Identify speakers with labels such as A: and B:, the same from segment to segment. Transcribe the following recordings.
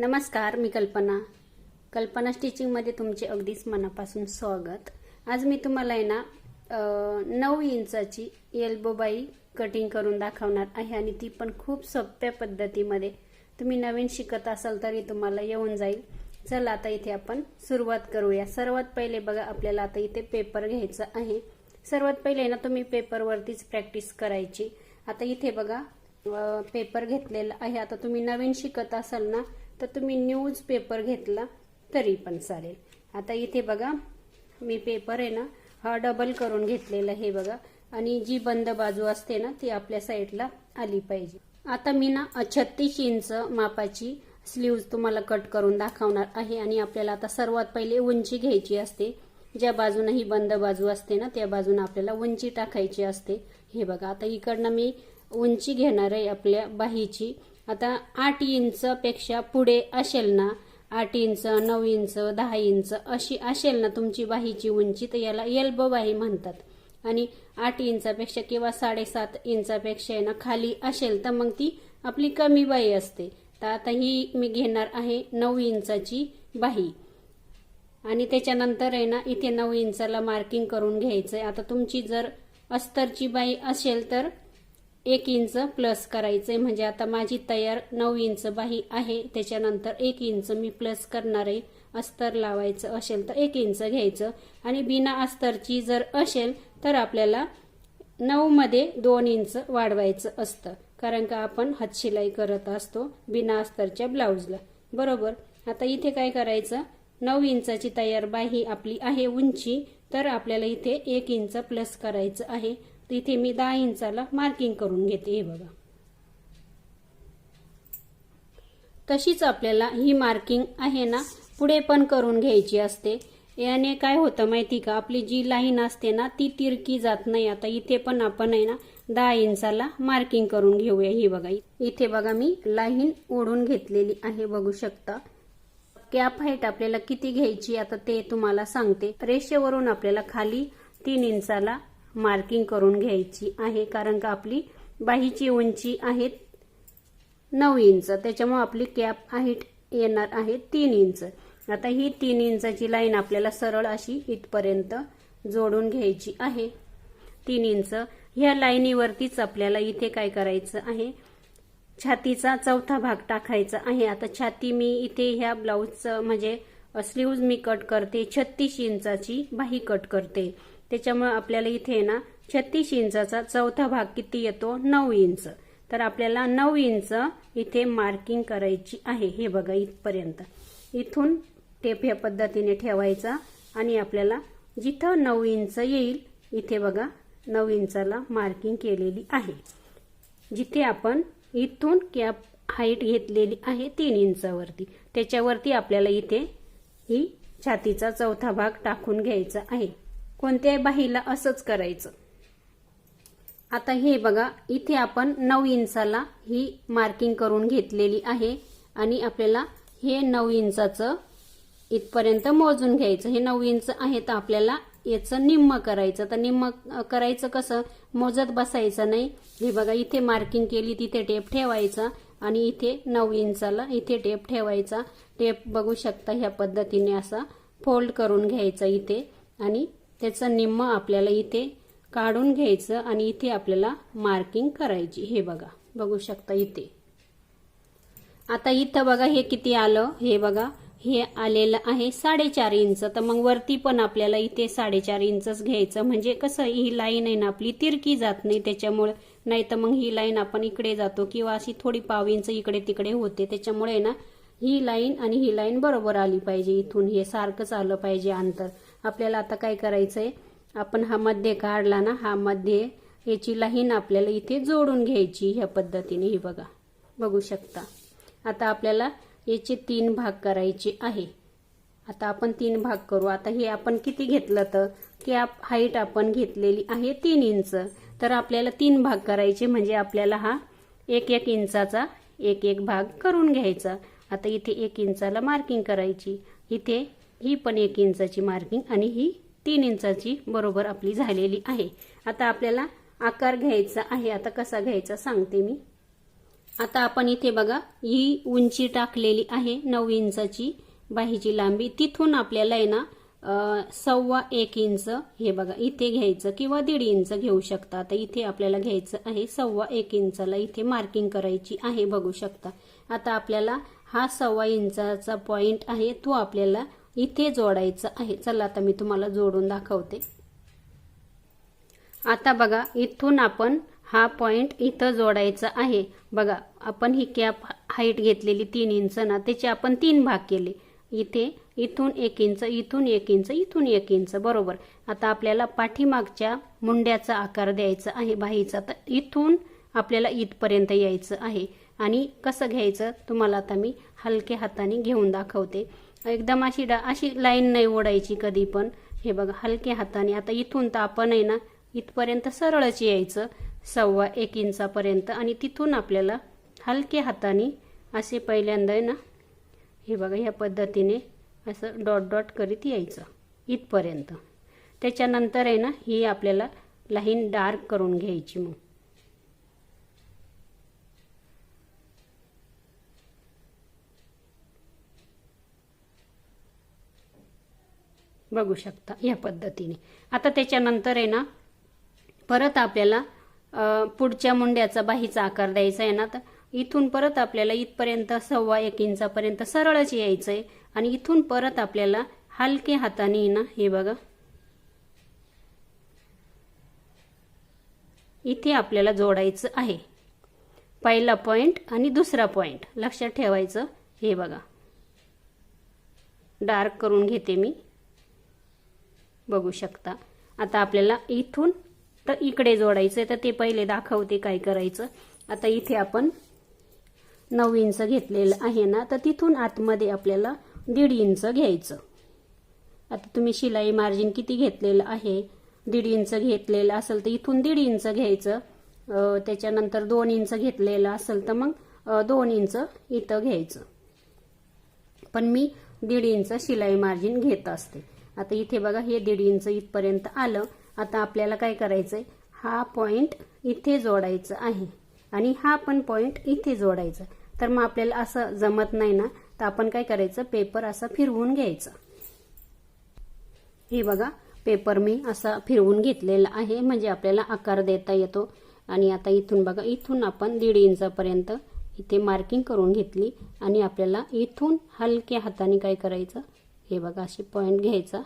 A: नमस्कार मी कल्पना. कल्पना स्टिचिंगमध्ये तुमचे अगदीच मनापासून स्वागत. आज मी तुम्हाला आहे ना नऊ इंचाची एल्बोबाई कटिंग करून दाखवणार आहे आणि ती पण खूप सोप्या पद्धतीमध्ये. तुम्ही नवीन शिकत असाल तरी तुम्हाला येऊन जाईल. चला आता इथे आपण सुरुवात करूया. सर्वात पहिले बघा आपल्याला आता इथे पेपर घ्यायचा आहे. सर्वात पहिले ना तुम्ही पेपरवरतीच प्रॅक्टिस करायची. आता इथे बघा पेपर घेतलेला आहे. आता तुम्ही नवीन शिकत असाल ना तर तुम्ही न्यूज पेपर घेतला तरी पण चालेल. आता इथे बघा मी पेपर आहे ना हा डबल करून घेतलेला हे बघा. आणि जी बंद बाजू असते ना ती आपल्या साईडला आली पाहिजे. आता मी ना छत्तीस इंच मापाची स्लीव्ज तुम्हाला कट करून दाखवणार आहे. आणि आपल्याला आता सर्वात पहिले उंची घ्यायची असते. ज्या बाजूनं ही बंद बाजू असते ना त्या बाजूनं आपल्याला उंची टाकायची असते. हे बघा आता इकडनं मी उंची घेणार आहे आपल्या बाहीची. आता आठ इंच पेक्षा पुढे असेल ना आठ इंच नऊ इंच दहा इंच अशी असेल ना तुमची बाहीची उंची तर याला एल्बो बाही म्हणतात. आणि आठ इंचापेक्षा किंवा साडेसात इंचापेक्षा आहे ना खाली असेल तर मग ती आपली कमी बाही असते. तर आता ही मी घेणार आहे नऊ इंचाची बाही. आणि त्याच्यानंतर आहे ना इथे नऊ इंचाला मार्किंग करून घ्यायचंय. आता तुमची जर अस्तरची बाई असेल तर एक इंच प्लस करायचंय. म्हणजे आता माझी तयार नऊ इंच बाही आहे. त्याच्यानंतर एक इंच मी प्लस करणार आहे अस्तर लावायचं असेल तर एक इंच घ्यायचं. आणि बिना अस्तरची जर असेल तर आपल्याला नऊ मध्ये दोन इंच वाढवायचं असतं. कारण का आपण हातशिलाई करत असतो बिना अस्तरच्या ब्लाऊजला. बरोबर? आता इथे काय करायचं? नऊ इंचाची तयार बाही आपली आहे उंची. तर आपल्याला इथे एक इंच प्लस करायचं आहे. तर इथे मी दहा इंचाला मार्किंग करून घेते हे बघा. तशीच आपल्याला ही मार्किंग आहे ना पुढे पण करून घ्यायची असते. याने काय होतं माहिती का आपली जी लाईन असते ना ती तिरकी जात नाही. आता इथे पण आपण आहे ना दहा इंचाला मार्किंग करून घेऊया. ही बघा इथे बघा मी लाईन ओढून घेतलेली आहे बघू शकता. कॅप हाईट आपल्याला किती घ्यायची आता ते तुम्हाला सांगते. रेषेवरून आपल्याला खाली तीन इंचाला मार्किंग करून घ्यायची आहे कारण का आपली बाहीची उंची आहे नऊ इंच. त्याच्यामुळे आपली कॅप हाईट येणार आहे तीन इंच. आता ही तीन इंचाची लाईन आपल्याला सरळ अशी इथपर्यंत जोडून घ्यायची आहे. तीन इंच. ह्या लाईनीवरतीच आपल्याला इथे काय करायचं आहे? छातीचा चौथा भाग टाकायचा आहे. आता छाती मी इथे ह्या ब्लाऊजचं म्हणजे स्लीव्ज मी कट करते. छत्तीस इंचाची बाही कट करते. त्याच्यामुळे आपल्याला इथे ना छत्तीस इंचाचा चौथा भाग किती येतो? नऊ इंच. तर आपल्याला नऊ इंच इथे मार्किंग करायची आहे. हे बघा इथपर्यंत. इथून टेप ह्या पद्धतीने ठेवायचा आणि आपल्याला जिथं नऊ इंच येईल इथे बघा नऊ इंचाला मार्किंग केलेली आहे. जिथे आपण इथून कॅप हाईट घेतलेली आहे तीन इंचावरती. त्याच्यावरती आपल्याला इथे ही छातीचा चौथा भाग टाकून घ्यायचा आहे. कोणत्याही बाहीला असंच करायचं. आता हे बघा इथे आपण नऊ इंचाला ही मार्किंग करून घेतलेली आहे आणि आपल्याला हे नऊ इंचाचं इथपर्यंत मोजून घ्यायचं. हे नऊ इंच आहे तर आपल्याला याचं निम्म करायचं. तर निम्म करायचं कसं? मोजत बसायचं नाही. हे बघा इथे मार्किंग केली तिथे टेप ठेवायचा आणि इथे नऊ इंचाला इथे टेप ठेवायचा. टेप बघू शकता ह्या पद्धतीने असा फोल्ड करून घ्यायचा इथे आणि त्याचं निम्म आपल्याला इथे काढून घ्यायचं आणि इथे आपल्याला मार्किंग करायची. हे बघा. बघू शकता इथे. आता इथं बघा हे किती आलं? हे बघा. हे आलेलं आहे साडेचार इंच. तर मग वरती पण आपल्याला इथे साडेचार इंचच घ्यायचं. म्हणजे कसं ही लाईन आहे ना आपली तिरकी जात नाही त्याच्यामुळे. नाही तर मग ही लाईन आपण इकडे जातो किंवा अशी थोडी पाव इंच इकडे तिकडे होते. त्याच्यामुळे ना ही लाईन आणि ही लाईन बरोबर आली पाहिजे इथून. हे सारखंच आलं पाहिजे अंतर. आपल्याला आता काय करायचं आहे आपण हा मध्ये काढला ना हा मध्ये याची लाईन आपल्याला इथे जोडून घ्यायची ह्या पद्धतीने. ही बघा बघू शकता. आता आपल्याला याचे तीन भाग करायचे आहे. आता आपण तीन भाग करू. आता हे आपण किती घेतलं तर की आप हाईट आपण घेतलेली आहे तीन इंच. तर आपल्याला तीन भाग करायचे म्हणजे आपल्याला हा एक एक इंचाचा एक एक भाग करून घ्यायचा. आता इथे एक इंचाला मार्किंग करायची. इथे ही पण एक इंचाची मार्किंग आणि ही तीन इंचाची बरोबर आपली झालेली आहे. आता आपल्याला आकार घ्यायचा आहे. आता कसा घ्यायचा सांगते मी. आता आपण इथे बघा ही उंची टाकलेली आहे नऊ इंचाची बाहीची लांबी. तिथून आपल्याला आहे ना सव्वा एक इंच हे बघा इथे घ्यायचं किंवा दीड इंच घेऊ शकता. आता इथे आपल्याला घ्यायचं आहे सव्वा एक इंचाला. इथे मार्किंग करायची आहे बघू शकता. आता आपल्याला हा सव्वा इंचाचा पॉइंट आहे तो आपल्याला इथे जोडायचं आहे. चला आता मी तुम्हाला जोडून दाखवते. आता बघा इथून आपण हा पॉइंट इथं जोडायचा आहे. बघा आपण ही कॅप हाईट घेतलेली तीन इंच ना त्याचे आपण तीन भाग केले. इथे इथून एक इंच इथून एक इंच इथून एक इंच बरोबर. आता आपल्याला पाठीमागच्या मुंड्याचा आकार द्यायचा आहे बाहीचा. तर इथून आपल्याला इथपर्यंत यायचं आहे. आणि कसं घ्यायचं? तुम्हाला आता मी हलक्या हाताने घेऊन दाखवते. एकदम अशी डा अशी लाईन नाही ओढायची कधी पण. हे बघा हलक्या हाताने. आता इथून तर आपण आहे ना इथपर्यंत सरळच यायचं सव्वा एक इंचापर्यंत. आणि तिथून आपल्याला हलक्या हाताने असे पहिल्यांदा आहे ना हे बघा ह्या पद्धतीने असं डॉट डॉट करीत यायचं इथपर्यंत. त्याच्यानंतर आहे ना ही आपल्याला लाईन डार्क करून घ्यायची मग. बघू शकता या पद्धतीने. आता त्याच्यानंतर आहे ना परत आपल्याला पुढच्या मुंड्याचा बाहीचा आकार द्यायचा आहे ना तर इथून परत आपल्याला इथपर्यंत सव्वा एक इंचापर्यंत सरळच यायचं आहे आणि इथून परत आपल्याला हलके हाताने ना हे बघा. इथे आपल्याला जोडायचं आहे. पहिला पॉइंट आणि दुसरा पॉइंट. लक्षात ठेवायचं हे बघा. डार्क करून घेते मी. बघू शकता. आता आपल्याला इथून तर इकडे जोडायचं तर ते पहिले दाखवते काय करायचं. आता इथे आपण नऊ इंच घेतलेलं आहे ना तर तिथून आतमध्ये आपल्याला दीड इंच घ्यायचं. आता तुम्ही शिलाई मार्जिन किती घेतलेलं आहे? दीड इंच घेतलेलं असेल तर इथून दीड इंच घ्यायचं. त्याच्यानंतर दोन इंच घेतलेलं असेल तर मग दोन इंच इथं घ्यायचं. पण मी दीड इंच शिलाई मार्जिन घेत असते. आता इथे बघा हे दीड इंच इथपर्यंत आलं. आता आपल्याला काय करायचंय? हा पॉइंट इथे जोडायचं आहे. आणि हा पण पॉइंट इथे जोडायचा. तर मग आपल्याला असं जमत नाही ना? तर आपण काय करायचं? पेपर असा फिरवून घ्यायचा. हे बघा पेपर मी असा फिरवून घेतलेला आहे. म्हणजे आपल्याला आकार देता येतो. आणि आता इथून बघा इथून आपण दीड इंचापर्यंत इथे मार्किंग करून घेतली. आणि आपल्याला इथून हलक्या हाताने काय करायचं? हे बघा अशी पॉइंट घ्यायचा.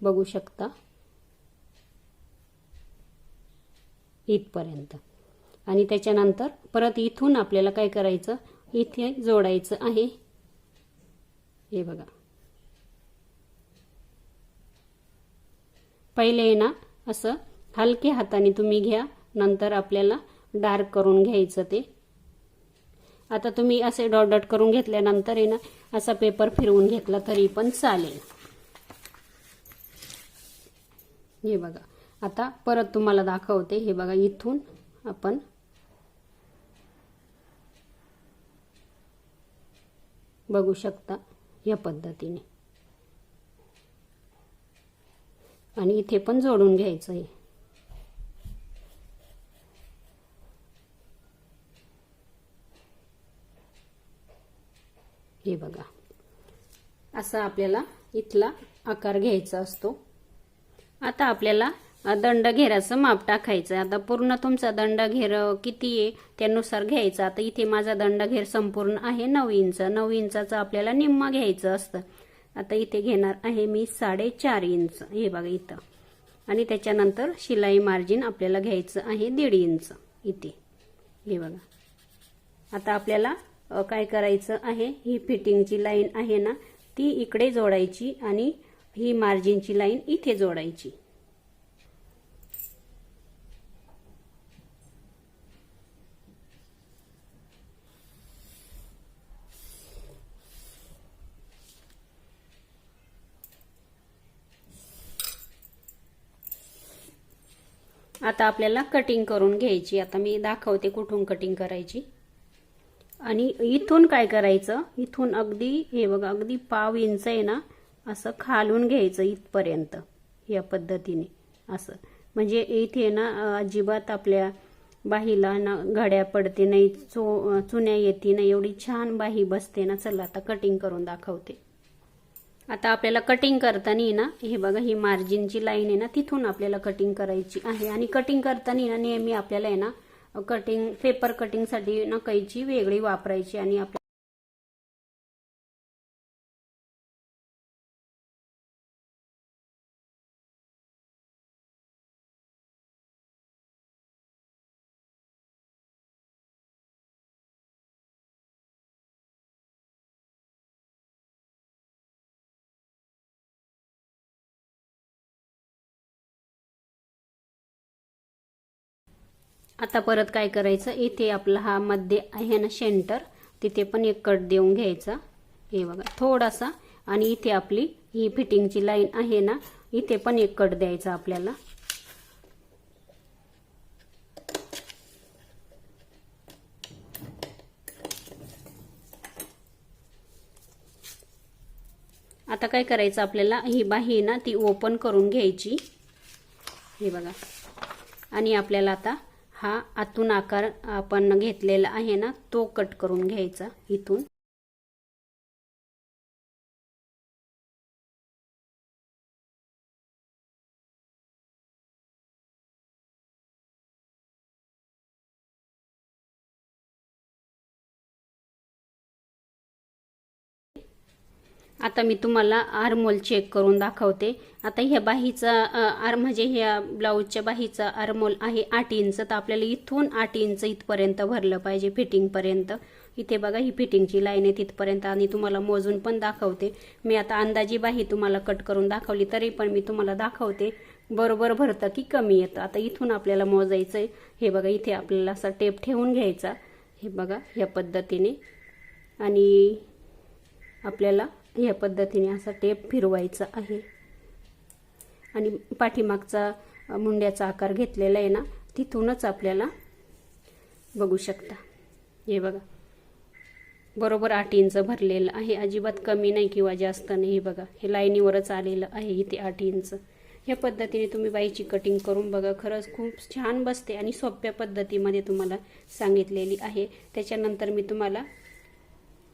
A: बघू शकता. इथपर्यंत. आणि त्याच्यानंतर परत इथून आपल्याला काय करायचं? इथे जोडायचं आहे. हे बघा. पहिले ना असं हलक्या हाताने तुम्ही घ्या. नंतर आपल्याला डार्क करून घ्यायचं ते. आता तुम्ही असे डॉट डॉट करून घेतल्यानंतर आहे ना असा पेपर फिरवून घेतला तरी पण चालेल. हे बघा. आता परत तुम्हाला दाखवते. हे बघा इथून आपण बघू शकता या पद्धतीने. आणि इथे पण जोडून घ्यायचं आहे. हे बघा. असा आपल्याला इथला आकार घ्यायचा असतो. आता आपल्याला दंड घेराचं माप टाकायचं आता पूर्ण तुमचा दंड घेर किती आहे त्यानुसार घ्यायचा. आता इथे माझा दंड घेर संपूर्ण आहे नऊ इंच. नऊ इंचाचा आपल्याला निम्मा घ्यायचं असतं. आता इथे घेणार आहे मी साडेचार इंच. हे बघा इथं. आणि त्याच्यानंतर शिलाई मार्जिन आपल्याला घ्यायचं आहे दीड इंच. इथे. हे बघा. आता आपल्याला काय करायचं आहे? ही फिटिंगची लाईन आहे ना ती इकडे जोडायची आणि ही मार्जिनची लाईन इथे जोडायची. आता आपल्याला कटिंग करून घ्यायची. आता मी दाखवते कुठून कटिंग करायची. आणि इथून काय करायचं? इथून अगदी हे बघा अगदी पाव इंच आहे ना असं खालून घ्यायचं इथपर्यंत या पद्धतीने असं. म्हणजे इथे ना अजिबात आपल्या बाहीला ना घड्या पडते नाही चो चुन्या येते नाही एवढी छान बाही बसते ना चला आता कटिंग करून दाखवते. आता आपल्याला कटिंग करताना ना हे बघा ही मार्जिनची लाईन आहे ना तिथून आपल्याला कटिंग करायची आहे. आणि कटिंग करताना ना नेहमी आपल्याला आहे ना कटिंग पेपर कटिंगसाठी ना कैची वेगळी वापरायची आणि आपल्या आता परत काय करायचं? इथे आपला हा मध्ये आहे ना सेंटर तिथे पण एक कट देऊन घ्यायचा. हे बघा थोडासा. आणि इथे आपली ही फिटिंगची लाईन आहे ना इथे पण एक कट द्यायचा आपल्याला. आता काय करायचं आपल्याला? ही बाही ना ती ओपन करून घ्यायची. हे बघा. आणि आपल्याला आता हा आतून आकार आपण घेतलेला आहे ना तो कट करून घ्यायचा इथून. आता मी तुम्हाला आरमोल चेक करून दाखवते. आता ह्या बाहीचा आर म्हणजे ह्या ब्लाऊजच्या बाहीचा आरमोल आहे आठ इंच. तर आपल्याला इथून आठ इंच इथपर्यंत भरलं पाहिजे फिटिंगपर्यंत इथे बघा ही फिटिंगची लाईन आहे तिथपर्यंत आणि तुम्हाला मोजून पण दाखवते. मी आता अंदाजी बाही तुम्हाला कट करून दाखवली तरी पण मी तुम्हाला दाखवते. बरोबर भरतं की कमी येतं. आता इथून आपल्याला मोजायचं आहे हे बघा इथे आपल्याला असा टेप ठेवून घ्यायचा. हे बघा ह्या पद्धतीने. आणि आपल्याला ह्या पद्धतीने असा टेप फिरवायचा आहे. आणि पाठीमागचा मुंड्याचा आकार घेतलेला आहे ना तिथूनच आपल्याला बघू शकता. हे बघा. बरोबर आठ इंच भरलेलं आहे. अजिबात कमी नाही किंवा जास्त नाही. हे बघा. हे लाईनीवरच आलेलं आहे इथे आठ इंच. ह्या पद्धतीने तुम्ही बाईची कटिंग करून बघा. खरंच खूप छान बसते आणि सोप्या पद्धतीमध्ये तुम्हाला सांगितलेली आहे. त्याच्यानंतर मी तुम्हाला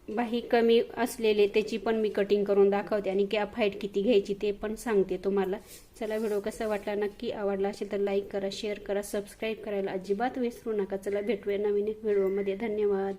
A: बाही कमी असलेले त्याची पण मी कटिंग करून दाखवते आणि गॅप हाईट किती घ्यायची ते पण सांगते तुम्हाला. चला व्हिडिओ कसा वाटला नक्की आवडला असेल तर लाईक करा शेअर करा सबस्क्राईब करायला अजिबात विसरू नका. चला भेटूया नवीन एक व्हिडिओमध्ये धन्यवाद.